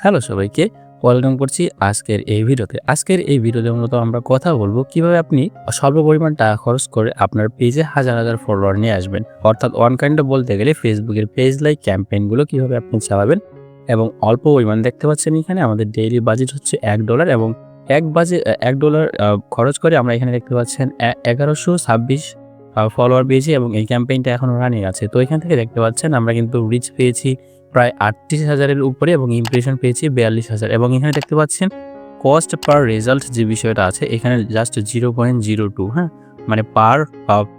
Hello সবাইকে, welcome করছি আজকের এই ভিডিওতে। আজকের এই ভিডিওতে মূলত আমরা কথা বলব কীভাবে আপনি স্বল্প পরিমাণ টাকা খরচ করে আপনার পেজে হাজার হাজার ফলোয়ার নিয়ে আসবেন। অর্থাৎ ওয়ান কাইন্ড বলতে গেলে ফেসবুকের পেজ লাইক ক্যাম্পেইনগুলো কীভাবে আপনি চালাবেন এবং অল্প পরিমাণ দেখতে পাচ্ছেন এখানে আমাদের ডেইলি বাজেট হচ্ছে এক ডলার এবং এক বাজে এক ডলার খরচ করে আমরা এখানে দেখতে পাচ্ছেন এগারোশো ছাব্বিশ ফলোয়ার পেয়েছি এবং এই ক্যাম্পেইনটা এখনও রানিং আছে। তো এখান থেকে দেখতে পাচ্ছেন আমরা কিন্তু রিচ পেয়েছি প্রায় আটত্রিশ হাজারের উপরে এবং ইমপ্রেশন পেয়েছি বিয়াল্লিশ হাজার। এবং এখানে দেখতে পাচ্ছেন কস্ট পার রেজাল্ট যে বিষয়টা আছে, এখানে just zero point zero two হ্যাঁ? মানে পার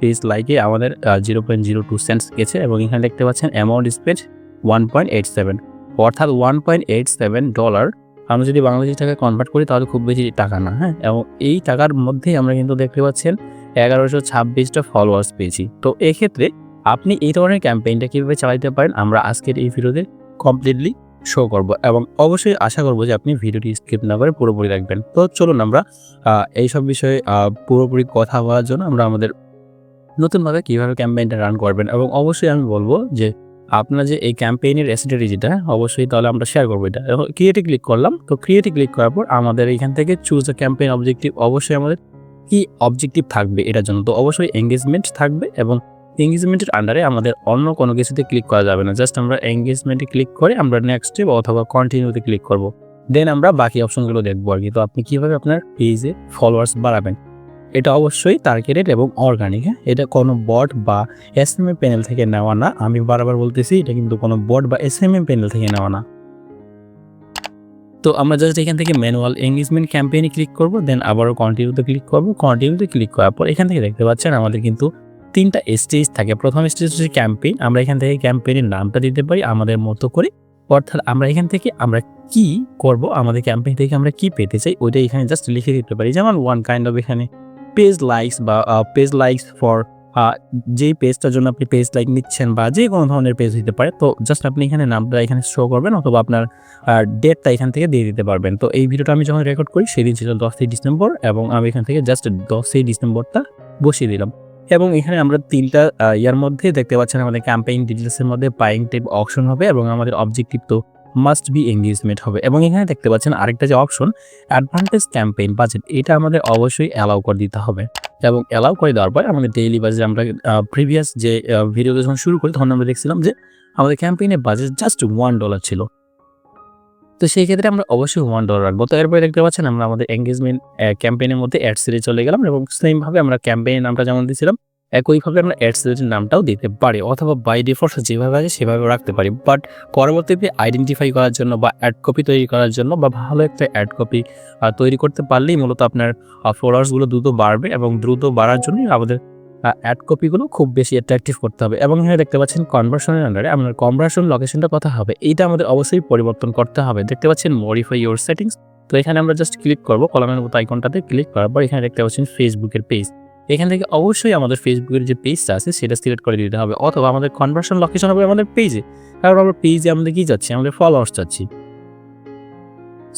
পেজ লাইকে আমাদের zero point zero two cents গেছে এবং এখানে দেখতে পাচ্ছেন amount spent one point eight seven অর্থাৎ one point eight seven dollar আমরা যদি বাংলাদেশি টাকায় কনভার্ট করি, তাহলে খুব বেশি টাকা না হ্যাঁ? এবং এই টাকার মধ্যেই আমরা কিন্তু দেখতে পাচ্ছেন, এগারোশো ছাব্বিশটা ফলোয়ার্স পেয়েছি। তো এক্ষেত্রে আপনি এই ধরনের ক্যাম্পেইনটা কীভাবে চালাতে পারেন, আমরা আজকের এই ভিডিওতে কমপ্লিটলি শো করব এবং অবশ্যই আশা করব যে আপনি ভিডিওটি স্কিপ না করে পুরোপুরি দেখবেন। তো চলুন আমরা এই সব বিষয়ে পুরোপুরি কথা বলার জন্য আমরা আমাদের নতুনভাবে কীভাবে ক্যাম্পেইনটা রান করবেন এবং অবশ্যই আমি বলব যে আপনার যে এই ক্যাম্পেইনের স্ট্র্যাটেজিটা অবশ্যই তাহলে আমরা শেয়ার করব এটা। এবং ক্রিয়েটে ক্লিক করলাম, তো ক্রিয়েটে ক্লিক করার পর আমাদের এখান থেকে চুজ এ ক্যাম্পেইন অবজেক্টিভ অবশ্যই আমাদের কি অবজেক্টিভ থাকবে এটার জন্য। তো অবশ্যই এঙ্গেজমেন্ট থাকবে এবং এঙ্গেজমেন্টের আন্ডারে আমাদের অন্য কোনো কিছুতে ক্লিক করা যাবে না। জাস্ট আমরা এঙ্গেজমেন্টে ক্লিক করে আমরা নেক্সট স্টেপ অথবা কন্টিনিউতে ক্লিক করব। দেন আমরা বাকি অপশনগুলো দেখব আর কি। তো আপনি কীভাবে আপনার পেজে ফলোয়ার্স বাড়াবেন? এটা অবশ্যই টার্গেটেড এবং অর্গানিক হ্যাঁ? এটা কোনো বট বা এস এম এম প্যানেল থেকে নেওয়া না। আমি বারবার বলতেছি, এটা কিন্তু কোনো বট বা এস এম এম প্যানেল থেকে নেওয়া না। তো আমরা জাস্ট এখান থেকে ম্যানুয়াল এঙ্গেজমেন্ট ক্যাম্পেইনে ক্লিক করব দেন আবারও কন্টিনিউতে ক্লিক করব। কন্টিনিউতে ক্লিক করার পর এখান থেকে দেখতে পাচ্ছেন আমাদের কিন্তু তিনটা স্টেজ থাকে। প্রথম স্টেজ হচ্ছে ক্যাম্পেইন আমরা এখান থেকে ক্যাম্পেইনের নামটা দিতে পারি, আমাদের মতো করে। অর্থাৎ আমরা এখান থেকে আমরা কি করব, আমাদের ক্যাম্পেইন থেকে আমরা কি পেতে চাই, ওইটা এখানে জাস্ট লিখে দিতে পারি। যেমন ওয়ান কাইন্ড অফ এখানে পেজ লাইকস বা পেজ লাইকস ফর যেই পেজটার জন্য আপনি পেজ লাইক নিচ্ছেন বা যে কোনো ধরনের পেজ দিতে পারে, তো জাস্ট আপনি এখানে নামটা এখানে শো করবেন অথবা আপনার ডেটটা এখান থেকে দিয়ে দিতে পারবেন। তো এই ভিডিওটা আমি যখন রেকর্ড করি, সেদিন ছিল দশই ডিসেম্বর এবং আমি এখান থেকে জাস্ট দশই ডিসেম্বরটা বসিয়ে দিলাম। এবং এখানে আমরা তিনটা ইয়ার মধ্যে দেখতে পাচ্ছেন আমাদের ক্যাম্পেইন ডিটেলসের মধ্যে বাইং টাইপ অপশন হবে এবং আমাদের অবজেক্টিভ তো মাস্ট বি এঙ্গেজমেন্ট হবে। এবং এখানে দেখতে পাচ্ছেন আরেকটা যে অপশন অ্যাডভান্টেজ ক্যাম্পেইন বাজেট এটা আমাদের অবশ্যই অ্যালাউ করে দিতে হবে। এবং অ্যালাউ করে দেওয়ার পর আমাদের ডেইলি বাজেট আমরা প্রিভিয়াস যে ভিডিও যখন শুরু করি তখন আমরা দেখছিলাম যে আমাদের ক্যাম্পেইনের বাজেট জাস্ট ওয়ান ডলার ছিল। তো সেই ক্ষেত্রে আমরা অবশ্যই ওয়ান ডলার রাখব। তো এরপরে দেখতে পাচ্ছেন আমরা আমাদের এঙ্গেজমেন্ট ক্যাম্পেইনের মধ্যে অ্যাড সিরিজ চলে গেলাম এবং সেমভাবে আমরা ক্যাম্পেইনের নামটা যেমন দিয়েছিলাম একইভাবে আমরা অ্যাড সিরিজের নামটাও দিতে পারি অথবা বাই ডিফল্ট যেভাবে আছে সেভাবে রাখতে পারি। বাট পরবর্তীতে আইডেন্টিফাই করার জন্য বা অ্যাড কপি তৈরি করার জন্য বা ভালো একটা অ্যাড কপি তৈরি করতে পারলেই মূলত আপনার ফলোয়ার্সগুলো দ্রুত বাড়বে এবং দ্রুত বাড়ার জন্যই আমাদের অ্যাড কপিগুলো খুব বেশি অ্যাট্রাকটিভ করতে হবে। এবং এখানে দেখতে পাচ্ছেন কনভার্সনের আন্ডারে আপনার কনভার্সন লোকেশনটা কথা হবে। এইটা আমাদের অবশ্যই পরিবর্তন করতে হবে। দেখতে পাচ্ছেন মডিফাই ইউর সেটিংস তো এখানে আমরা জাস্ট ক্লিক করব। কলমের মতো আইকনটাতে ক্লিক করার পর এখানে দেখতে পাচ্ছেন ফেসবুকের পেজ এখান থেকে অবশ্যই আমাদের ফেসবুকের যে পেজটা আছে, সেটা সিলেক্ট করে দিতে হবে। অথবা আমাদের কনভার্সন লোকেশন হবে আমাদের পেজে কারণ আমরা পেজে আমাদের কি যাচ্ছি আমাদের ফলোয়ার্স যাচ্ছি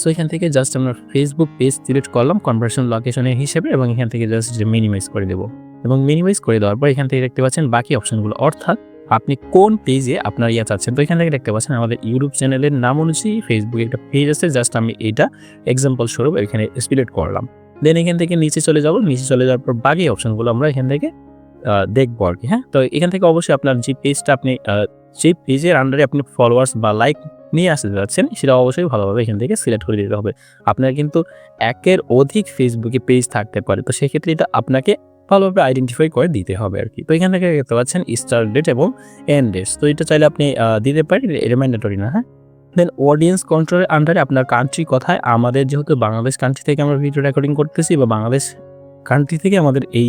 সো এখান থেকে জাস্ট আমরা ফেসবুক পেজ সিলেক্ট করলাম কনভার্সন লোকেশনের হিসেবে এবং এখান থেকে জাস্ট মিনিমাইজ করে দেবো। এবং মিনিমাইজ করে দেওয়ার পর এখান থেকে দেখতে পাচ্ছেন বাকি অপশনগুলো অর্থাৎ আপনি কোন পেজে আপনার ইয়ে চাচ্ছেন? তো এখান থেকে দেখতে পাচ্ছেন আমাদের ইউটিউব চ্যানেলের নাম অনুযায়ী ফেসবুকে একটা পেজ আছে জাস্ট আমি এটা এক্সাম্পল স্বরূপ এখানে সিলেক্ট করলাম। দেন এখান থেকে নিচে চলে যাব, নিচে চলে যাওয়ার পর বাকি অপশনগুলো আমরা এখান থেকে দেখব আর কি হ্যাঁ? তো এখান থেকে অবশ্যই আপনার যে পেজটা আপনি যে পেজের আন্ডারে আপনি ফলোয়ার্স বা লাইক নিয়ে আসতে যাচ্ছেন, সেটা অবশ্যই ভালোভাবে এখান থেকে সিলেক্ট করে দিতে হবে। আপনার কিন্তু একের অধিক ফেসবুকে পেজ থাকতে পারে, তো সেক্ষেত্রে এটা আপনাকে ভালোভাবে আইডেন্টিফাই করে দিতে হবে আর কি। তো এখান থেকে দেখতে পাচ্ছেন স্টার্ট ডেট এবং এন্ড ডেট তো এটা চাইলে আপনি দিতে পারেন, এটা ম্যান্ডেটরি না হ্যাঁ? দেন অডিয়েন্স কন্ট্রোলের আন্ডারে আপনার কান্ট্রি কথায়? আমাদের যেহেতু বাংলাদেশ কান্ট্রি থেকে আমরা ভিডিও রেকর্ডিং করতেছি বা বাংলাদেশ কান্ট্রি থেকে আমাদের এই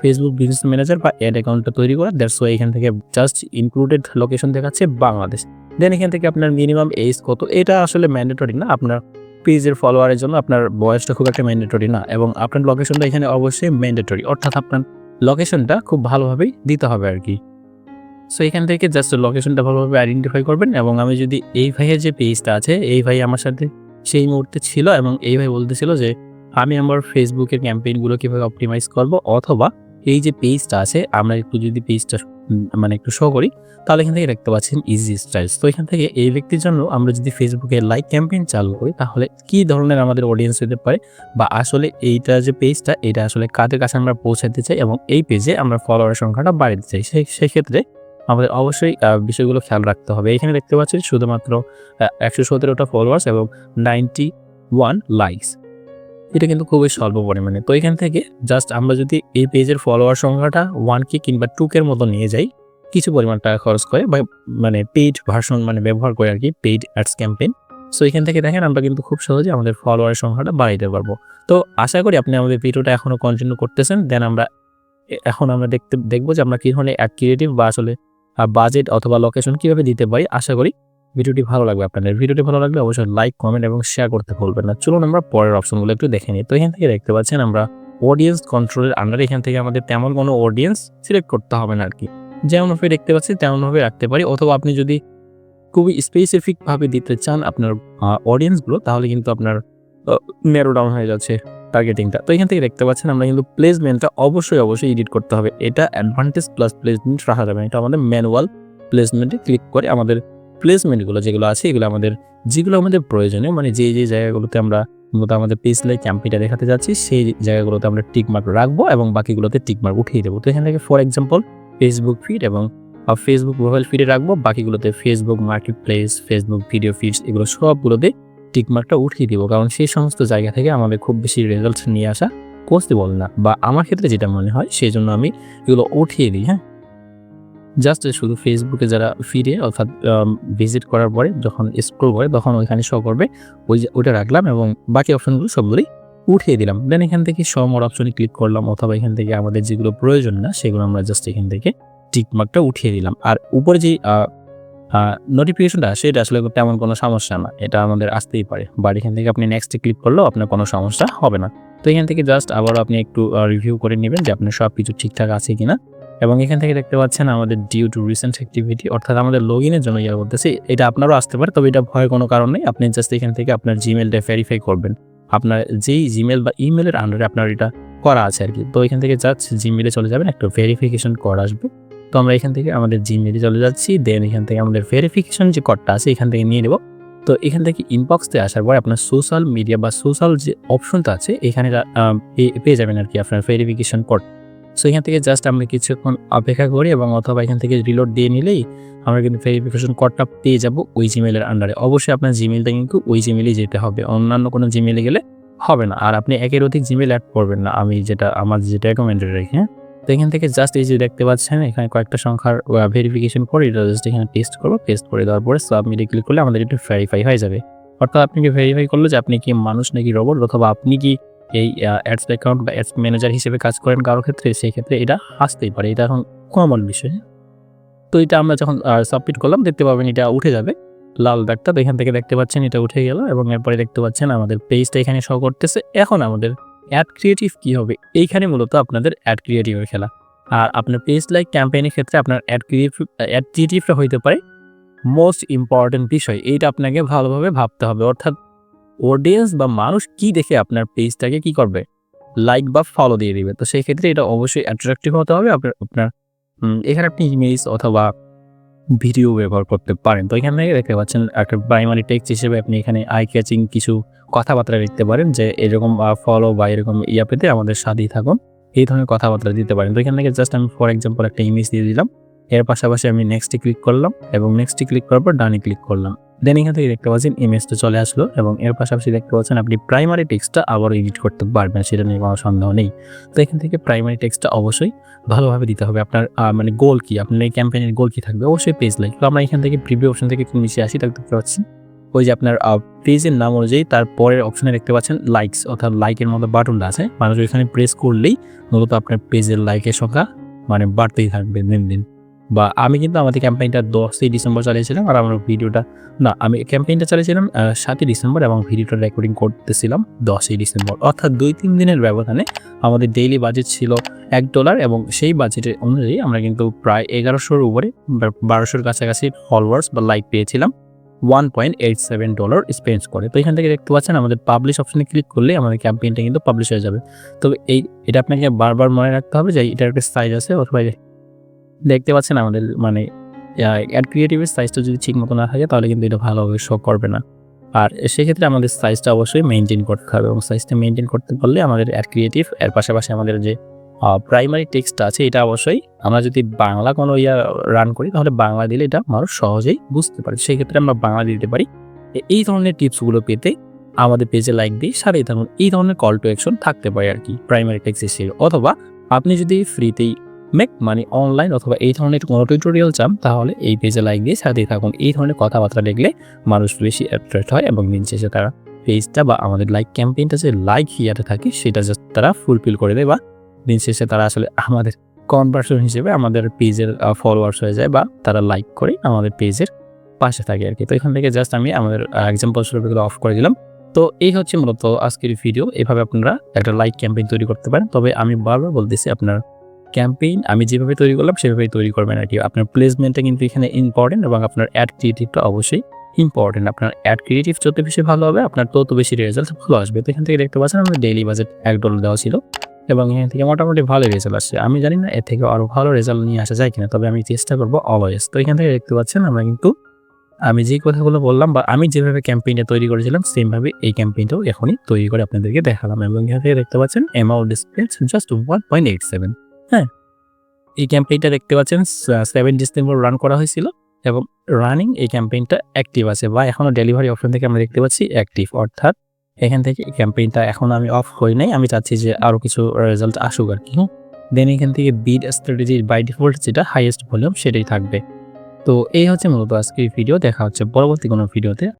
ফেসবুক বিজনেস ম্যানেজার বা অ্যাড অ্যাকাউন্টটা তৈরি করা দ্যাটস ওয়াই এখান থেকে জাস্ট ইনক্লুডেড লোকেশন দেখাচ্ছে বাংলাদেশ। দেন এখান থেকে আপনার মিনিমাম এজ কত? এটা আসলে ম্যান্ডেটরি না, আপনার পেজের ফলোয়ারের জন্য আপনার বয়সটা খুব একটা ম্যান্ডেটরি না এবং আপনার লোকেশনটা এখানে অবশ্যই ম্যান্ডেটরি অর্থাৎ আপনার লোকেশনটা খুব ভালোভাবেই দিতে হবে আর কি। সো এখান থেকে জাস্ট লোকেশনটা ভালোভাবে আইডেন্টিফাই করবেন এবং আমি যদি এই ভাইয়ের যে পেজটা আছে, এই ভাই আমার সাথে সেই মুহূর্তে ছিল এবং এই ভাই বলতেছিল যে, আমি আমার ফেসবুকের ক্যাম্পেইনগুলো কীভাবে অপটিমাইজ করব? অথবা এই যে পেজটা আছে, আমরা একটু যদি পেজটা মানে একটু শো করি, তাহলে এখান থেকে দেখতে পাচ্ছেন ইজি স্টাইলস তো এখান থেকে এই ব্যক্তির জন্য আমরা যদি ফেসবুকে লাইক ক্যাম্পেইন চালু করি, তাহলে কি ধরনের আমাদের অডিয়েন্স হতে পারে? বা আসলে এইটা যে পেজটা এটা আসলে কাদের কাছে আমরা পৌঁছাতে চাই? এবং এই পেজে আমরা ফলোয়ারের সংখ্যাটা বাড়াতে চাই। সেই সেক্ষেত্রে আমাদের অবশ্যই বিষয়গুলো খেয়াল রাখতে হবে। এখানে দেখতে পাচ্ছি শুধুমাত্র একশো সতেরোটা ফলোয়ার্স এবং নাইনটি ওয়ান লাইকস এটা কিন্তু খুবই স্বল্প পরিমাণে। তো এখান থেকে জাস্ট আমরা যদি এই পেজের ফলোয়ার সংখ্যাটা ওয়ান কে কিংবা টু কের মতো নিয়ে যাই, কিছু পরিমাণ টাকা খরচ করে বা মানে পেইড ভার্সন মানে ব্যবহার করে আর কি পেইড অ্যাডস ক্যাম্পেইন সো এখান থেকে দেখেন আমরা কিন্তু খুব সহজে আমাদের ফলোয়ারের সংখ্যাটা বাড়াইতে পারব। তো আশা করি আপনি আমাদের ভিডিওটা এখনও কন্টিনিউ করতেছেন দেন আমরা এখন আমরা দেখতে, দেখব যে আমরা কী ধরনের অ্যাড ক্রিয়েটিভ বা আসলে বাজেট অথবা লোকেশন কীভাবে দিতে পারি, আশা করি ভিডিওটি ভালো লাগবে আপনাদের। ভিডিওটি ভালো লাগলে অবশ্যই লাইক কমেন্ট এবং শেয়ার করতে ভুলবেন না। চলুন আমরা পরের অপশনগুলো একটু দেখে নিই। তো এখান থেকে দেখতে পাচ্ছেন আমরা অডিয়েন্স কন্ট্রোলের আন্ডারে এখান থেকে আমাদের তেমন কোনো অডিয়েন্স সিলেক্ট করতে হবে না আর কি যেমনভাবে দেখতে পাচ্ছি তেমনভাবে রাখতে পারি। অথবা আপনি যদি খুবই স্পেসিফিকভাবে দিতে চান আপনার অডিয়েন্সগুলো তাহলে কিন্তু আপনার ন্যারো ডাউন হয়ে যাচ্ছে টার্গেটিংটা তো এখান থেকে দেখতে পাচ্ছেন আমরা কিন্তু প্লেসমেন্টটা অবশ্যই অবশ্যই এডিট করতে হবে। এটা অ্যাডভান্টেজ প্লাস প্লেসমেন্ট রাখা যাবে। এটা আমাদের ম্যানুয়াল প্লেসমেন্টে ক্লিক করে আমাদের প্লেসমেন্টগুলো যেগুলো আছে, এগুলো আমাদের, যেগুলো আমাদের প্রয়োজনীয় মানে যে যে জায়গাগুলোতে আমরা মূলত আমাদের পেজ লাইক ক্যাম্পেইনটা দেখাতে যাচ্ছি, সেই জায়গাগুলোতে আমরা টিকমার্ক রাখব এবং বাকিগুলোতে টিকমার্ক উঠিয়ে দেবো। তো এখান থেকে ফর এক্সাম্পল ফেসবুক ফিড এবং ফেসবুক প্রোফাইল ফিডে রাখব, বাকিগুলোতে Facebook marketplace Facebook video feeds এগুলো সবগুলোতে টিকমার্কটা উঠিয়ে দিব। কারণ সেই সমস্ত জায়গা থেকে আমাদের খুব বেশি রেজাল্ট নিয়ে আসা পসিবল না। বা আমার ক্ষেত্রে যেটা মনে হয়, সেই জন্য আমি এগুলো উঠিয়ে দিই হ্যাঁ? জাস্ট শুধু ফেসবুকে যারা ফিরে, অর্থাৎ ভিজিট করার পরে যখন স্ক্রল করে তখন ওইখানে শো করবে। ওই ওইটা রাখলাম এবং বাকি অপশনগুলো সবগুলোই উঠিয়ে দিলাম। দেন এখান থেকে সমর অপশনে ক্লিক করলাম অথবা এখান থেকে আমাদের যেগুলো প্রয়োজন না, সেগুলো আমরা জাস্ট এখান থেকে টিকমার্কটা উঠিয়ে দিলাম। আর উপরে যে নোটিফিকেশনটা সেটা আসলে তেমন কোনো সমস্যা না। এটা আমাদের আসতেই পারে। বাট এখান থেকে আপনি নেক্সটে ক্লিক করলেও আপনার কোনো সমস্যা হবে না। তো এখান থেকে জাস্ট আবার আপনি একটু রিভিউ করে নেবেন যে আপনার সব কিছু ঠিকঠাক আছে কিনা। এবং এখান থেকে দেখতে পাচ্ছেন আমাদের ডিউ টু রিসেন্ট অ্যাক্টিভিটি অর্থাৎ আমাদের লগ ইনের জন্য ইয়া বলতেছি, এটা আপনারও আসতে পারে, তবে এটা ভয়ের কোনো কারণ নেই। আপনি জাস্ট এখান থেকে আপনার জিমেলটা ভেরিফাই করবেন। আপনার যেই জিমেল বা ইমেলের আন্ডারে আপনার এটা করা আছে আর কি। তো এখান থেকে জাস্ট জিমেলে চলে যাবেন, একটা ভেরিফিকেশন কোড আসবে। তো আমরা এখান থেকে আমাদের জিমেলে চলে যাচ্ছি দেন এখান থেকে আমাদের ভেরিফিকেশন যে কোডটা আছে, এখান থেকে নিয়ে নেব। তো এখান থেকে ইনবক্সতে আসার পর আপনার সোশ্যাল মিডিয়া বা সোশ্যাল যে অপশনটা আছে, এখানে পেয়ে- যাবেন আর কি আপনার ভেরিফিকেশন কোড সো এখান থেকে জাস্ট আমরা কিছুক্ষণ অপেক্ষা করি এবং অথবা এখান থেকে রিলোড দিয়ে নিলেই আমরা কিন্তু ভেরিফিকেশন কোডটা পেয়ে যাব ওই জিমেলের আন্ডারে অবশ্যই আপনার জিমেলটা কিন্তু ওই জিমেলেই যেতে হবে, অন্যান্য কোনো জিমেলে গেলে হবে না। আর আপনি একের অধিক জিমেল অ্যাড করবেন না, আমি যেটা, আমার যেটা রেকমেন্ডেড রাখি হ্যাঁ তো এখান থেকে জাস্ট এই যে দেখতে পাচ্ছেন, এখানে কয়েকটা সংখ্যার ভেরিফিকেশন করে এটা জাস্ট এখানে টেস্ট করব টেস্ট করে দেওয়ার পরে সাবমিটে ক্লিক করলে আমাদের একটু ভেরিফাই হয়ে যাবে। অর্থাৎ আপনি কি ভেরিফাই করল যে আপনি কি মানুষ নাকি রোবট অথবা আপনি কি এই অ্যাডস অ্যাকাউন্ট বা অ্যাডস ম্যানেজার হিসেবে কাজ করেন কারও ক্ষেত্রে, সেই ক্ষেত্রে এটা আসতেই পারে। এটা এখন কমন বিষয়। তো এটা আমরা যখন সাবমিট করলাম, দেখতে পাবেন এটা উঠে যাবে। লাল দাগটা এখান থেকে দেখতে পাচ্ছেন এটা উঠে গেল এবং এরপরে দেখতে পাচ্ছেন আমাদের পেজটা এখানে শো করতেছে। এখন আমাদের অ্যাড ক্রিয়েটিভ কী হবে? এইখানে মূলত আপনাদের অ্যাড ক্রিয়েটিভের খেলা। আর আপনার পেজ লাইক ক্যাম্পেইনের ক্ষেত্রে আপনার অ্যাড ক্রিয়েটিভ অ্যাড ক্রিয়েটিভটা হইতে পারে মোস্ট ইম্পর্টেন্ট বিষয়। এইটা আপনাকে ভালোভাবে ভাবতে হবে। অর্থাৎ অডিয়েন্স বা মানুষ কি দেখে আপনার পেজটাকে কি করবে? লাইক বা ফলো দিয়ে দিবে। তো সেই ক্ষেত্রে এটা অবশ্যই অ্যাট্রাকটিভ হতে হবে, আপনার আপনার এখানে আপনি ইমেজ অথবা ভিডিও ব্যবহার করতে পারেন। তো এখানে দেখতে পাচ্ছেন একটা প্রাইমারি টেক্সট হিসেবে আপনি এখানে আই ক্যাচিং কিছু কথাবার্তা লিখতে পারেন, যে এরকম ফলো বা এরকম ইয়া পেতে আমাদের সাথেই থাকুন। এই ধরনের কথাবার্তা দিতে পারেন। তো এখান থেকে জাস্ট আমি ফর এক্সাম্পল একটা ইমেজ দিয়ে দিলাম। এর পাশাপাশি আমি নেক্সটে ক্লিক করলাম এবং নেক্সটে ক্লিক করার পর ডানে ক্লিক করলাম। দেন এখান থেকে দেখতে পাচ্ছেন ইমেজটা চলে আসলো এবং এর পাশাপাশি দেখতে পাচ্ছেন আপনি প্রাইমারি টেক্সটটা আবার এডিট করতে পারবেন, সেটা নিয়ে কোনো সন্দেহ নেই। তো এখান থেকে প্রাইমারি টেক্সটটা অবশ্যই ভালোভাবে দিতে হবে। আপনার মানে গোল কি? আপনার এই ক্যাম্পেইনের গোল কি থাকবে? অবশ্যই পেজ লাইক তো আমরা এখান থেকে প্রিভিউ অপশন থেকে একটু নিচে আসি দেখতে পাচ্ছি ওই যে আপনার পেজের নাম অনুযায়ী তার পরের অপশনে দেখতে পাচ্ছেন লাইকস অর্থাৎ লাইকের মতো বাটনটা আছে। মানুষ ওইখানে প্রেস করলেই মূলত আপনার পেজের লাইকের সংখ্যা মানে বাড়তেই থাকবে দিন দিন। বা আমি কিন্তু আমাদের ক্যাম্পেইনটা দশই ডিসেম্বর চালিয়েছিলাম আর আমার ভিডিওটা, না, আমি ক্যাম্পেইনটা চালিয়েছিলাম সাতই ডিসেম্বর এবং ভিডিওটা রেকর্ডিং করতেছিলাম দশই ডিসেম্বর। অর্থাৎ দুই তিন দিনের ব্যবধানে আমাদের ডেইলি বাজেট ছিল এক ডলার এবং সেই বাজেটের অনুযায়ী আমরা কিন্তু প্রায় এগারোশোর উপরে বারোশোর কাছাকাছি ফলোয়ার্স বা লাইক পেয়েছিলাম। One point eight seven dollar spend করে। তো এখান থেকে দেখতে পাচ্ছেন আমাদের পাবলিশ অপশনে ক্লিক করলে আমাদের ক্যাম্পেইনটা কিন্তু পাবলিশ হয়ে যাবে। তবে এই, এটা আপনাকে বারবার মনে রাখতে হবে যে এটার একটা সাইজ আছে অথবা দেখতে পাচ্ছেন আমাদের মানে অ্যাড ক্রিয়েটিভের সাইজটা যদি ঠিক মতো না থাকে, তাহলে কিন্তু এটা ভালোভাবে শো করবে না। আর সেক্ষেত্রে আমাদের সাইজটা অবশ্যই মেনটেন করতে হবে এবং সাইজটা মেনটেন করতে পারলে আমাদের অ্যাড ক্রিয়েটিভ এর পাশাপাশি আমাদের যে প্রাইমারি টেক্সটটা আছে, এটা অবশ্যই আমরা যদি বাংলা কোনো ইয়া রান করি, তাহলে বাংলা দিলে এটা মানুষ সহজেই বুঝতে পারে। সেক্ষেত্রে আমরা বাংলা দিতে পারি। এই ধরনের টিপসগুলো পেতে আমাদের পেজে লাইক দিয়ে সারিয়ে থাকুন। এই ধরনের কল টু অ্যাকশন থাকতে পারে আর কি প্রাইমারি টেক্সট হিসেবে অথবা আপনি যদি ফ্রিতেই মেক মানে অনলাইন অথবা এই ধরনের কোনো টিউটোরিয়াল চান, তাহলে এই পেজে লাইক দিয়ে সাথে থাকুন। এই ধরনের কথাবার্তা দেখলে মানুষ বেশি অ্যাট্রাক্ট হয় এবং দিন শেষে তারা পেজটা বা আমাদের লাইক ক্যাম্পেইনটা যে লাইক হিয়াতে থাকে, সেটা জাস্ট তারা ফুলফিল করে দেয় বা দিন শেষে তারা আসলে আমাদের কনভার্সন হিসেবে আমাদের পেজের ফলোয়ার্স হয়ে যায় বা তারা লাইক করে আমাদের পেজের পাশে থাকে আর কি। তো এখান থেকে জাস্ট আমি আমাদের এক্সাম্পল স্বরূপ অফ করে দিলাম। তো এই হচ্ছে মূলত আজকের ভিডিও এভাবে আপনারা একটা লাইক ক্যাম্পেইন তৈরি করতে পারেন। তবে আমি বারবার বলতেছি আপনার ক্যাম্পেইন, আমি যেভাবে তৈরি করলাম, সেভাবেই তৈরি করবেন আর কি আপনার প্লেসমেন্টটা কিন্তু এখানে ইম্পর্টেন্ট এবং আপনার অ্যাড ক্রিয়েটিভটা অবশ্যই ইম্পর্টেন্ট আপনার অ্যাড ক্রিয়েটিভ যত বেশি ভালো হবে, আপনার তত বেশি রেজাল্ট ভালো আসবে। তো এখান থেকে দেখতে পাচ্ছেন, আমাদের ডেইলি বাজেট এক ডলার দেওয়া ছিল এবং এখান থেকে মোটামুটি ভালো রেজাল্ট আসছে। আমি জানি না এর থেকে আরও ভালো রেজাল্ট নিয়ে আসা যায় কিনা, তবে আমি চেষ্টা করব অলওয়েজ তো এখান থেকে দেখতে পাচ্ছেন, আমরা কিন্তু আমি যে কথাগুলো বললাম বা আমি যেভাবে ক্যাম্পেইনটা তৈরি করেছিলাম, সেমভাবে এই ক্যাম্পেইনটাও এখনই তৈরি করে আপনাদেরকে দেখালাম। এবং এখান থেকে দেখতে পাচ্ছেন amount displays just one point eight seven হ্যাঁ। এই ক্যাম্পেইনটা দেখতে পাচ্ছেন সেভেন ডিসেম্বর রান করা হয়েছিল এবং রানিং এই ক্যাম্পেইনটা অ্যাক্টিভ আছে বা এখনও ডেলিভারি অপশন থেকে আমরা দেখতে পাচ্ছি অ্যাক্টিভ অর্থাৎ এখান থেকে এই ক্যাম্পেইনটা এখন আমি অফ করি নাই। আমি চাচ্ছি যে আরও কিছু রেজাল্ট আসুক আর কি দেন এখান থেকে বিড স্ট্র্যাটেজি বাই ডিফল্ট যেটা হাইয়েস্ট ভলিউম সেটাই থাকবে। তো এই হচ্ছে মূলত আজকের ভিডিও দেখা হচ্ছে পরবর্তী কোনো ভিডিওতে